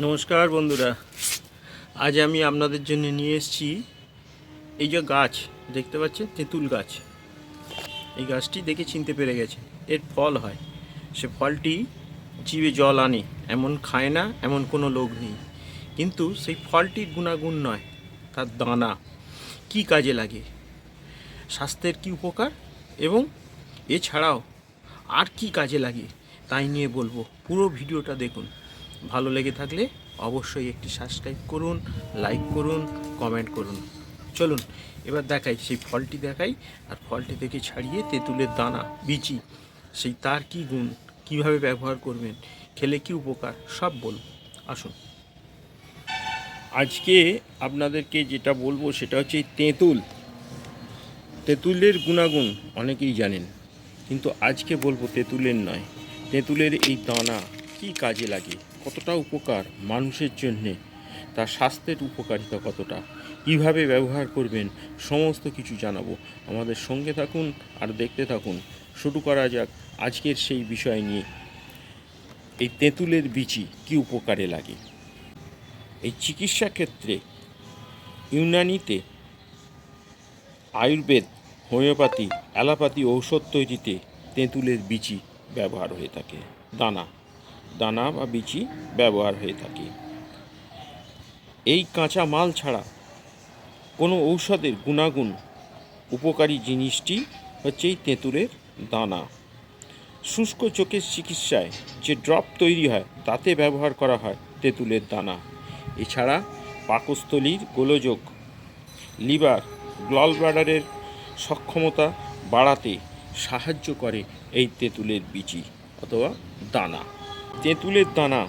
নমস্কার বন্ধুরা। আজ আমি আপনাদের জন্য নিয়ে এসেছি এই যে গাছ, দেখতে পাচ্ছেন? তেঁতুল গাছ। এই গাছটি দেখে চিনতে পেরে গেছে এর ফল হয়। সে ফলটি জিভে জল আনে, এমন খায় না, এমন কোনো লোক নেই। কিন্তু সেই ফলটির গুণাগুণ নয়, তার দানা। কি কাজে লাগে? স্বাস্থ্যের কি উপকার? এবং এছাড়াও আর কি কাজে লাগে? তাই নিয়ে বলব। পুরো ভিডিওটা দেখুন। ভালো লেগে থাকলে অবশ্যই একটি সাবস্ক্রাইব করুন লাইক করুন কমেন্ট করুন। চলুন, এবার দেখাই, সেই ফলটি দেখাই, আর ফলটি থেকে ছাড়িয়ে তেঁতুলের দানা, বিচি, সেই তার কি গুণ, কীভাবে ব্যবহার করবেন, খেলে কি উপকার, সব বলুন। আসুন। আজকে আপনাদেরকে যেটা বলব সেটা হচ্ছে তেঁতুল। তেঁতুলের গুণাগুণ অনেকেই জানেন, কিন্তু আজকে বলব তেঁতুলের নয়। তেঁতুলের এই দানা কি কাজে লাগে? কতটা উপকার মানুষের জন্যে তার স্বাস্থ্যের উপকারিতা কতটা? কীভাবে ব্যবহার করবেন? সমস্ত কিছু জানাব। আমাদের সঙ্গে থাকুন আর দেখতে থাকুন। শুরু করা যাক আজকের সেই বিষয় নিয়ে। এই তেঁতুলের বিচি কি উপকারে লাগে? এই চিকিৎসা ক্ষেত্রে ইউনানিতে আয়ুর্বেদ, হোমিওপ্যাথি, অ্যালোপ্যাথি, ঔষধ তৈরিতে তেঁতুলের বিচি ব্যবহার হয়ে থাকে। দানা দানা বা বিচি ব্যবহার হয়ে থাকে। এই কাঁচা মাল ছাড়া কোনো ঔষধের গুণাগুণ উপকারী জিনিসটি হচ্ছে এই তেঁতুলের দানা। শুষ্ক চোখের চিকিৎসায় যে ড্রপ তৈরি হয়, তাতে ব্যবহার করা হয় তেঁতুলের দানা। এছাড়া পাকস্থলীর গোলযোগ, লিভার গ্লল ব্লাডারের সক্ষমতা বাড়াতে সাহায্য করে এই তেঁতুলের বিচি অথবা দানা। তেঁতুলের দানা।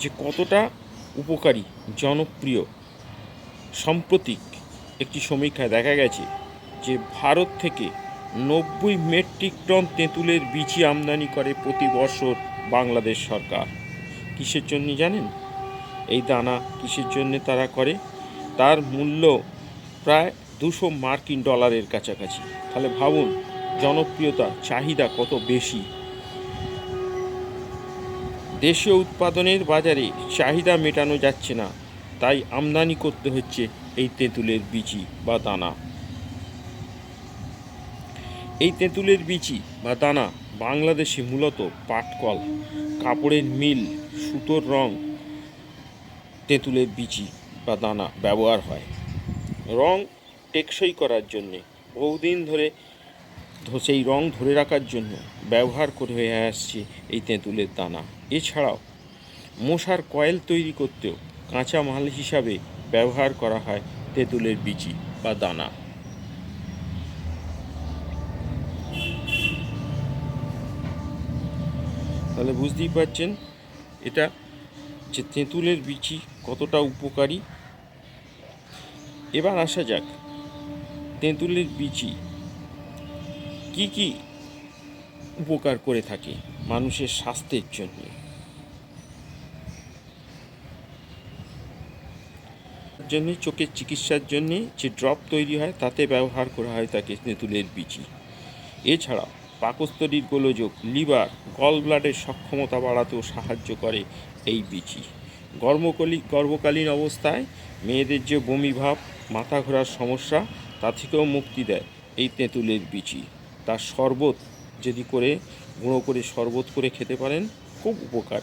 যে কতটা উপকারী, জনপ্রিয়, সাম্প্রতিক একটি সমীক্ষায় দেখা গেছে যে ভারত থেকে নব্বই মেট্রিক টন তেঁতুলের বিচি আমদানি করে প্রতি বছর বাংলাদেশ সরকার। কিসের জন্য জানেন? এই দানা কিসের জন্য তারা করে? তার মূল্য প্রায় দুশো মার্কিন ডলারের কাছাকাছি। তাহলে ভাবুন, জনপ্রিয়তা, চাহিদা কত বেশি? দেশীয় উৎপাদনের বাজারে চাহিদা মেটানো যাচ্ছে না। তাই আমদানি করতে হচ্ছে এই তেঁতুলের বিচি বা দানা। এই তেঁতুলের বিচি বা দানা বাংলাদেশে মূলত পাটকল, কাপড়ের মিল, সুতোর রং তেঁতুলের বিচি বা দানা ব্যবহার হয়। রং টেকসই করার জন্যে বহুদিন ধরে সেই রং ধরে রাখার জন্য ব্যবহার করে হয়ে আসছে এই তেঁতুলের দানা। এছাড়াও মশার কয়েল তৈরি করতেও কাঁচা মাল হিসাবে ব্যবহার করা হয় তেঁতুলের বিচি বা দানা। তাহলে বুঝতেই পারছেন, এটা যে তেঁতুলের বিচি কতটা উপকারী। এবার আসা যাক, তেঁতুলের বিচি কি কি উপকার করে থাকে মানুষের স্বাস্থ্যের জন্য? জন্য, চোখের চিকিৎসার জন্য যে ড্রপ তৈরি হয়, তাতে ব্যবহার করা হয় তাকে তেঁতুলের বিচি এছাড়া পাকস্থলীর গোলযোগ, লিভার, গল ব্লাডের সক্ষমতা বাড়াতেও সাহায্য করে এই বিচি গর্ভকলি, গর্ভকালীন অবস্থায় মেয়েদের যে বমি ভাব, মাথা ঘোরার সমস্যা, তা থেকেও মুক্তি দেয় এই তেঁতুলের বিচি তার শরবত যদি করে, গুঁড়ো করে, শরবত করে খেতে পারেন, খুব উপকার।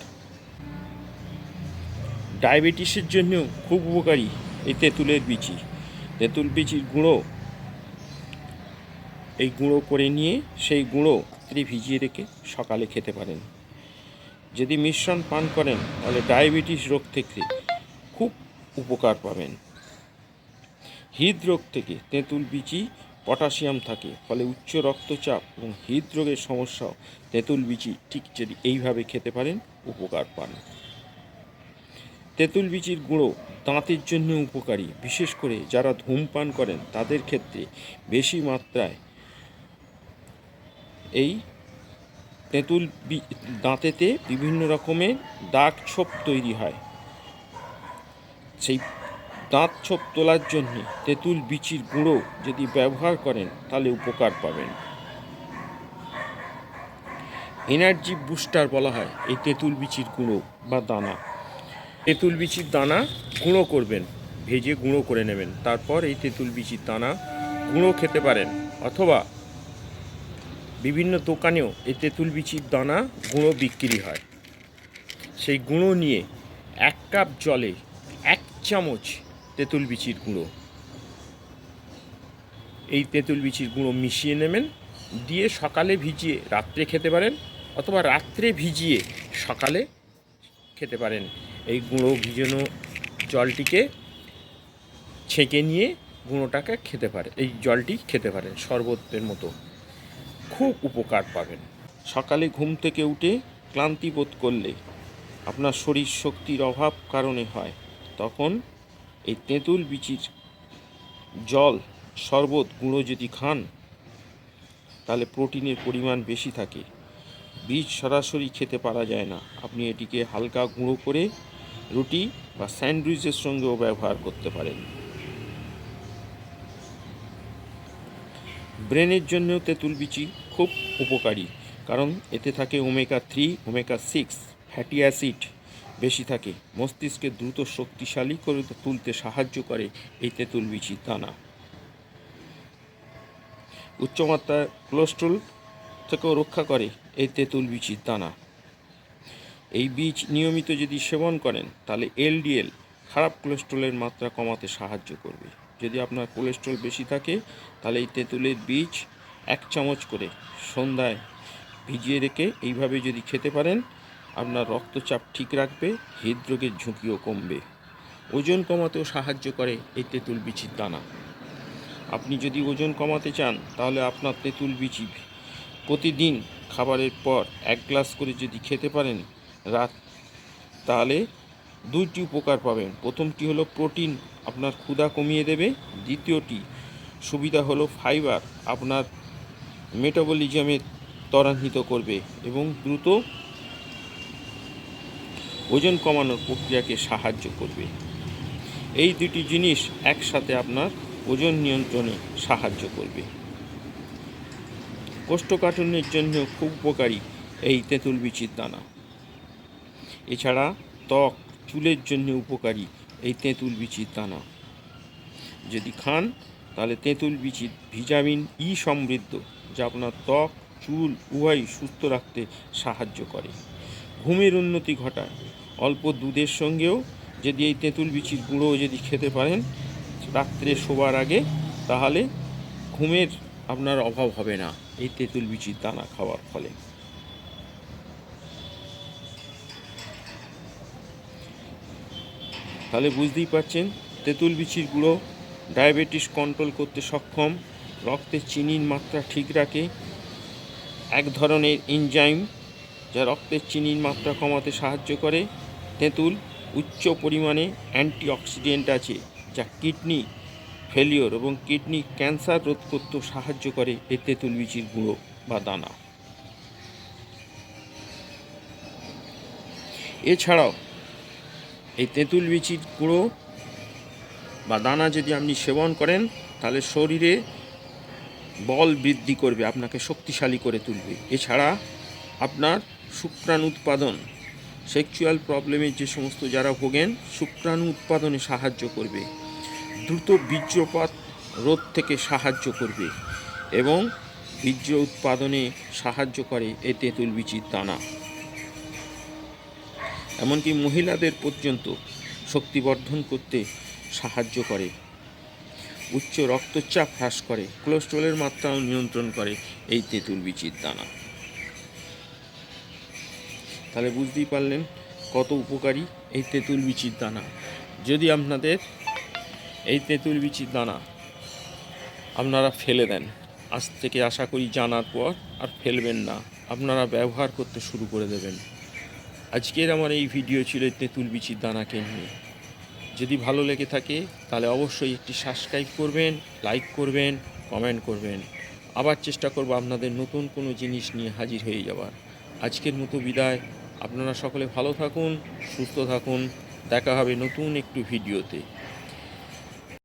ডায়াবেটিসের জন্য খুব উপকারী এই তেঁতুলের বিচি। তেঁতুল বিচির গুঁড়ো, এই গুঁড়ো করে নিয়ে সেই গুঁড়ো তিনি ভিজিয়ে রেখে সকালে খেতে পারেন। যদি মিশ্রণ পান করেন, তাহলে ডায়াবেটিস রোগ থেকে খুব উপকার পাবেন। হৃদরোগ থেকে তেঁতুল বিচি পটাশিয়াম থাকে, ফলে উচ্চ রক্তচাপ এবং হৃদরোগের সমস্যাও তেঁতুল বিচি ঠিক যদি এইভাবে খেতে পারেন, উপকার পান। তেঁতুল বিচির গুঁড়ো দাঁতের জন্য উপকারী, বিশেষ করে যারা ধূমপান করেন তাদের ক্ষেত্রে বেশি মাত্রায় এই তেঁতুল দাঁতেতে বিভিন্ন রকমের দাগ ছোপ তৈরি হয়। সেই দাঁত ছোপ তোলার জন্য তেঁতুল বিচির গুঁড়ো যদি ব্যবহার করেন, তাহলে উপকার পাবেন। এনার্জি বুস্টার বলা হয়, এই তেঁতুল বিচির গুঁড়ো বা দানা। তেঁতুল বিচির দানা গুঁড়ো করবেন, ভেজে গুঁড়ো করে নেবেন। তারপর এই তেঁতুল বিচির দানা গুঁড়ো খেতে পারেন, অথবা বিভিন্ন দোকানেও এই তেঁতুল বিচির দানা গুঁড়ো বিক্রি হয়। সেই গুঁড়ো নিয়ে এক কাপ জলে এক চামচ তেঁতুল বিচির গুঁড়ো। এই তেঁতুল বিচির গুঁড়ো মিশিয়ে নেবেন, দিয়ে সকালে ভিজিয়ে রাত্রে খেতে পারেন অথবা রাত্রে ভিজিয়ে সকালে খেতে পারেন। এই গুঁড়ো ভিজানো জলটিকে ছেঁকে নিয়ে গুঁড়োটাকে খেতে পারে, এই জলটি খেতে পারেন শরবতের মতো। খুব উপকার পাবেন। সকালে ঘুম থেকে উঠে ক্লান্তি বোধ করলে আপনার শরীর শক্তির অভাব কারণে হয়, তখন এই তেঁতুল বিচির জল শরবত গুঁড়ো যদি খান, তাহলে প্রোটিনের পরিমাণ বেশি থাকে। বীজ সরাসরি খেতে পারা যায় না। আপনি এটিকে হালকা গুঁড়ো করে রুটি বা স্যান্ডউইচের সঙ্গেও ব্যবহার করতে পারেন। ব্রেনের জন্যও তেঁতুল বিচি খুব উপকারী, কারণ এতে থাকে omega three, omega six, fatty acid. বেশি থাকে। মস্তিষ্কে দ্রুত শক্তিশালী করে তুলতে সাহায্য করে এই তেঁতুল বিচির দানা। উচ্চমাত্রার কোলেস্ট্রল থেকেও রক্ষা করে এই তেঁতুল বিচির দানা। এই বীজ নিয়মিত যদি সেবন করেন, তাহলে এলডিএল খারাপ কোলেস্ট্রলের মাত্রা কমাতে সাহায্য করবে। যদি আপনার কোলেস্ট্রল বেশি থাকে, তাহলে এই তেঁতুলের বীজ এক চামচ করে সন্ধ্যায় ভিজিয়ে রেখে এইভাবে যদি খেতে পারেন আপনার রক্তচাপ ঠিক রাখবে, হৃদরোগের ঝুঁকিও কমবে। ওজন কমাতেও সাহায্য করে এই তেঁতুল বিচির দানা। আপনি যদি ওজন কমাতে চান, তাহলে আপনার তেঁতুল বিচি প্রতিদিন খাবারের পর এক গ্লাস করে যদি খেতে পারেন, রাত, তাহলে দুইটি উপকার পাবেন। প্রথমটি হলো প্রোটিন আপনার ক্ষুধা কমিয়ে দেবে। দ্বিতীয়টি সুবিধা হলো ফাইবার আপনার মেটাবলিজমে ত্বরান্বিত করবে এবং দ্রুত ওজন কমানোর প্রক্রিয়াকে সাহায্য করবে। এই দুটি জিনিস একসাথে আপনার ওজন নিয়ন্ত্রণে সাহায্য করবে। কোষ্ঠকাঠিন্যের জন্য খুব উপকারী এই তেঁতুল বিচির দানা। এছাড়া ত্বক, চুলের জন্য উপকারী এই তেঁতুল বিচির দানা। যদি খান, তাহলে তেঁতুল বিচির ভিটামিন ই সমৃদ্ধ, যা আপনার ত্বক, চুল, উভয়ই সুস্থ রাখতে সাহায্য করে। ঘুমের উন্নতি ঘটায়। অল্প দুধের সঙ্গেও যদি এই তেঁতুল বিচির গুঁড়ো যদি খেতে পারেন রাত্রে শোবার আগে, তাহলে ঘুমের আপনার অভাব হবে না এই তেঁতুল বিচির দানা খাওয়ার ফলে। তাহলে বুঝতেই পারছেন, তেঁতুল বিচির গুঁড়ো ডায়াবেটিস কন্ট্রোল করতে সক্ষম, রক্তে চিনির মাত্রা ঠিক রাখে, এক ধরনের এনজাইম যা রক্তের চিনির মাত্রা কমাতে সাহায্য করে তেঁতুল উচ্চ পরিমাণে অ্যান্টিঅক্সিডেন্ট আছে, যা কিডনি ফেলিওর এবং কিডনি ক্যান্সার রোধ করতেও সাহায্য করে এই তেঁতুল বিচির গুঁড়ো বা দানা। এছাড়াও, এই তেঁতুল বিচির গুঁড়ো বা দানা যদি আপনি সেবন করেন, তাহলে শরীরে বল বৃদ্ধি করবে, আপনাকে শক্তিশালী করে তুলবে। এছাড়া আপনার শুক্রাণু উৎপাদন সেক্সুয়াল প্রবলেমে যে সমস্ত যারা ভোগেন, শুক্রাণু উৎপাদনে সাহায্য করবে। দ্রুত বীর্যপাত রোধ থেকে সাহায্য করবে এবং বীর্য উৎপাদনে সাহায্য করে এই তেঁতুল বিচির দানা। এমনকি মহিলাদের পর্যন্ত শক্তিবর্ধন করতে সাহায্য করে। উচ্চ রক্তচাপ হ্রাস করে কোলেস্ট্রলের মাত্রাও নিয়ন্ত্রণ করে এই তেঁতুল বিচির দানা। তাহলে বুঝতেই পারলেন কত উপকারী এই তেঁতুল বিচির দানা। যদি আপনাদের এই তেঁতুল বিচির দানা আপনারা ফেলে দেন, আজ থেকে আশা করি জানার পর আর ফেলবেন না, আপনারা ব্যবহার করতে শুরু করে দেবেন। আজকের আমার এই ভিডিও ছিল তেঁতুল বিচির দানাকে নিয়ে। যদি ভালো লেগে থাকে, তাহলে অবশ্যই একটি সাবস্ক্রাইব করবেন, লাইক করবেন, কমেন্ট করবেন। আবার চেষ্টা করব আপনাদের নতুন কোনো জিনিস নিয়ে হাজির হয়ে যাবার। আজকের মতো বিদায়। আপনারা সকলে ভালো থাকুন সুস্থ থাকুন। দেখা হবে নতুন একটু ভিডিওতে।